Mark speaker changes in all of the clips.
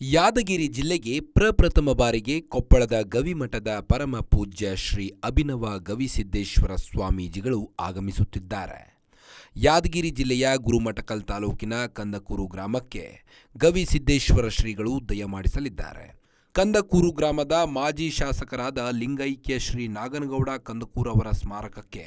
Speaker 1: ಯಾದಗಿರಿ ಜಿಲ್ಲೆಗೆ ಪ್ರಪ್ರಥಮ ಬಾರಿಗೆ ಕೊಪ್ಪಳದ ಗವಿಮಠದ ಪರಮ ಪೂಜ್ಯ ಶ್ರೀ ಅಭಿನವ ಗವಿಸಿದ್ದೇಶ್ವರ ಸ್ವಾಮೀಜಿಗಳು ಆಗಮಿಸುತ್ತಿದ್ದಾರೆ. ಯಾದಗಿರಿ ಜಿಲ್ಲೆಯ ಗುರುಮಠಕಲ್ ತಾಲೂಕಿನ ಕಂದಕೂರು ಗ್ರಾಮಕ್ಕೆ ಗವಿಸಿದ್ದೇಶ್ವರ ಶ್ರೀಗಳು ದಯಮಾಡಿಸಲಿದ್ದಾರೆ. ಕಂದಕೂರು ಗ್ರಾಮದ ಮಾಜಿ ಶಾಸಕರಾದ ಲಿಂಗೈಕ್ಯ ಶ್ರೀ ನಾಗನಗೌಡ ಕಂದಕೂರು ಅವರ ಸ್ಮಾರಕಕ್ಕೆ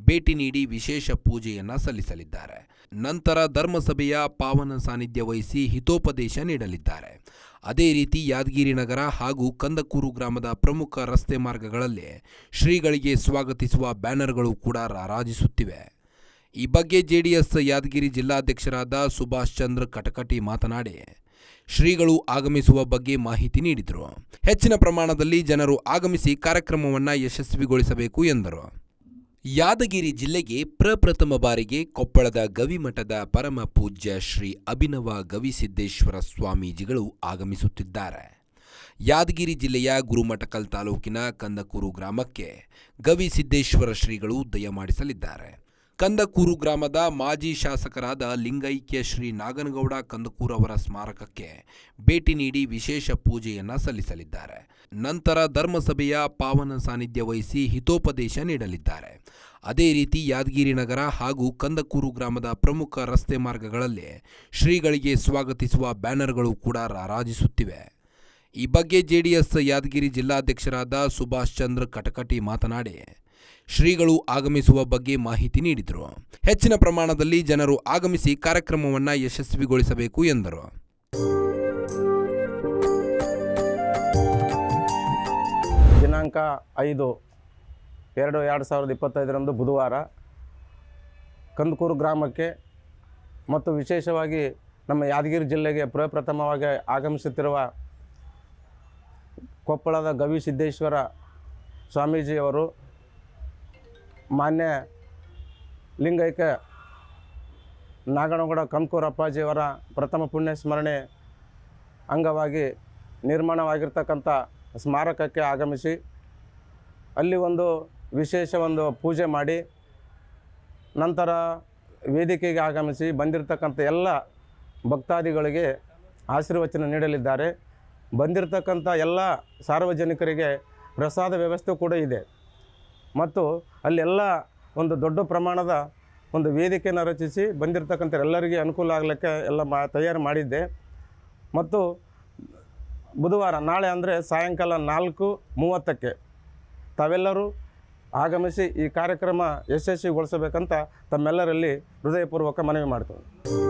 Speaker 1: ಭೇಟಿ ನೀಡಿ ವಿಶೇಷ ಪೂಜೆಯನ್ನು ಸಲ್ಲಿಸಲಿದ್ದಾರೆ. ನಂತರ ಧರ್ಮಸಭೆಯ ಪಾವನ ಸಾನ್ನಿಧ್ಯ ವಹಿಸಿ ಹಿತೋಪದೇಶ ನೀಡಲಿದ್ದಾರೆ. ಅದೇ ರೀತಿ ಯಾದಗಿರಿ ನಗರ ಹಾಗೂ ಕಂದಕೂರು ಗ್ರಾಮದ ಪ್ರಮುಖ ರಸ್ತೆ ಮಾರ್ಗಗಳಲ್ಲಿ ಶ್ರೀಗಳಿಗೆ ಸ್ವಾಗತಿಸುವ ಬ್ಯಾನರ್ಗಳು ಕೂಡ ರಾರಾಜಿಸುತ್ತಿವೆ. ಈ ಬಗ್ಗೆ ಜೆಡಿಎಸ್ ಯಾದಗಿರಿ ಜಿಲ್ಲಾಧ್ಯಕ್ಷರಾದ ಸುಭಾಷ್ ಚಂದ್ರ ಕಟಕಟಿ ಮಾತನಾಡಿ ಶ್ರೀಗಳು ಆಗಮಿಸುವ ಬಗ್ಗೆ ಮಾಹಿತಿ ನೀಡಿದರು. ಹೆಚ್ಚಿನ ಪ್ರಮಾಣದಲ್ಲಿ ಜನರು ಆಗಮಿಸಿ ಕಾರ್ಯಕ್ರಮವನ್ನು ಯಶಸ್ವಿಗೊಳಿಸಬೇಕು ಎಂದರು. ಯಾದಗಿರಿ ಜಿಲ್ಲೆಗೆ ಪ್ರಪ್ರಥಮ ಬಾರಿಗೆ ಕೊಪ್ಪಳದ ಗವಿಮಠದ ಪರಮ ಪೂಜ್ಯ ಶ್ರೀ ಅಭಿನವ ಗವಿಸಿದ್ದೇಶ್ವರ ಸ್ವಾಮೀಜಿಗಳು ಆಗಮಿಸುತ್ತಿದ್ದಾರೆ. ಯಾದಗಿರಿ ಜಿಲ್ಲೆಯ ಗುರುಮಠಕಲ್ ತಾಲೂಕಿನ ಕಂದಕೂರು ಗ್ರಾಮಕ್ಕೆ ಗವಿಸಿದ್ದೇಶ್ವರ ಶ್ರೀಗಳು ದಯಮಾಡಿಸಲಿದ್ದಾರೆ. ಕಂದಕೂರು ಗ್ರಾಮದ ಮಾಜಿ ಶಾಸಕರಾದ ಲಿಂಗೈಕ್ಯ ಶ್ರೀ ನಾಗನಗೌಡ ಕಂದಕೂರು ಅವರ ಸ್ಮಾರಕಕ್ಕೆ ಭೇಟಿ ನೀಡಿ ವಿಶೇಷ ಪೂಜೆಯನ್ನು ಸಲ್ಲಿಸಲಿದ್ದಾರೆ. ನಂತರ ಧರ್ಮಸಭೆಯ ಪಾವನ ಸಾನ್ನಿಧ್ಯ ವಹಿಸಿ ಹಿತೋಪದೇಶ ನೀಡಲಿದ್ದಾರೆ. ಅದೇ ರೀತಿ ಯಾದಗಿರಿ ನಗರ ಹಾಗೂ ಕಂದಕೂರು ಗ್ರಾಮದ ಪ್ರಮುಖ ರಸ್ತೆ ಮಾರ್ಗಗಳಲ್ಲಿ ಶ್ರೀಗಳಿಗೆ ಸ್ವಾಗತಿಸುವ ಬ್ಯಾನರ್ಗಳು ಕೂಡ ರಾರಾಜಿಸುತ್ತಿವೆ. ಈ ಬಗ್ಗೆ ಜೆಡಿಎಸ್ ಯಾದಗಿರಿ ಜಿಲ್ಲಾಧ್ಯಕ್ಷರಾದ ಸುಭಾಷ್ ಚಂದ್ರ ಕಟಕಟಿ ಮಾತನಾಡಿ ಶ್ರೀಗಳು ಆಗಮಿಸುವ ಬಗ್ಗೆ ಮಾಹಿತಿ ನೀಡಿದರು. ಹೆಚ್ಚಿನ ಪ್ರಮಾಣದಲ್ಲಿ ಜನರು ಆಗಮಿಸಿ ಕಾರ್ಯಕ್ರಮವನ್ನು ಯಶಸ್ವಿಗೊಳಿಸಬೇಕು ಎಂದರು.
Speaker 2: ದಿನಾಂಕ ಐದು ಎರಡು ಎರಡು ಸಾವಿರದ ಇಪ್ಪತ್ತೈದರಂದು ಬುಧವಾರ ಕಂದಕೂರು ಗ್ರಾಮಕ್ಕೆ ಮತ್ತು ವಿಶೇಷವಾಗಿ ನಮ್ಮ ಯಾದಗಿರಿ ಜಿಲ್ಲೆಗೆ ಪ್ರಪ್ರಥಮವಾಗಿ ಆಗಮಿಸುತ್ತಿರುವ ಕೊಪ್ಪಳದ ಗವಿಸಿದ್ದೇಶ್ವರ ಸ್ವಾಮೀಜಿಯವರು ಮಾನ್ಯ ಲಿಂಗೈಕ್ಯ ನಾಗನಗೌಡ ಕಂಕೂರ್ ಅಪ್ಪಾಜಿಯವರ ಪ್ರಥಮ ಪುಣ್ಯ ಸ್ಮರಣೆ ಅಂಗವಾಗಿ ನಿರ್ಮಾಣವಾಗಿರ್ತಕ್ಕಂಥ ಸ್ಮಾರಕಕ್ಕೆ ಆಗಮಿಸಿ ಅಲ್ಲಿ ಒಂದು ವಿಶೇಷ ಒಂದು ಪೂಜೆ ಮಾಡಿ ನಂತರ ವೇದಿಕೆಗೆ ಆಗಮಿಸಿ ಬಂದಿರತಕ್ಕಂಥ ಎಲ್ಲ ಭಕ್ತಾದಿಗಳಿಗೆ ಆಶೀರ್ವಚನ ನೀಡಲಿದ್ದಾರೆ. ಬಂದಿರತಕ್ಕಂಥ ಎಲ್ಲ ಸಾರ್ವಜನಿಕರಿಗೆ ಪ್ರಸಾದ ವ್ಯವಸ್ಥೆ ಕೂಡ ಇದೆ. ಮತ್ತು ಅಲ್ಲೆಲ್ಲ ಒಂದು ದೊಡ್ಡ ಪ್ರಮಾಣದ ಒಂದು ವೇದಿಕೆಯನ್ನು ರಚಿಸಿ ಬಂದಿರತಕ್ಕಂಥ ಎಲ್ಲರಿಗೆ ಅನುಕೂಲ ಆಗಲಿಕ್ಕೆ ಎಲ್ಲ ಮಾ ತಯಾರು ಮಾಡಿದ್ದೆ. ಮತ್ತು ಬುಧವಾರ, ನಾಳೆ ಅಂದರೆ ಸಾಯಂಕಾಲ ನಾಲ್ಕು ಮೂವತ್ತಕ್ಕೆ ತಾವೆಲ್ಲರೂ ಆಗಮಿಸಿ ಈ ಕಾರ್ಯಕ್ರಮ ಯಶಸ್ವಿಗೊಳಿಸಬೇಕಂತ ತಮ್ಮೆಲ್ಲರಲ್ಲಿ ಹೃದಯಪೂರ್ವಕ ಮನವಿ ಮಾಡ್ತೇವೆ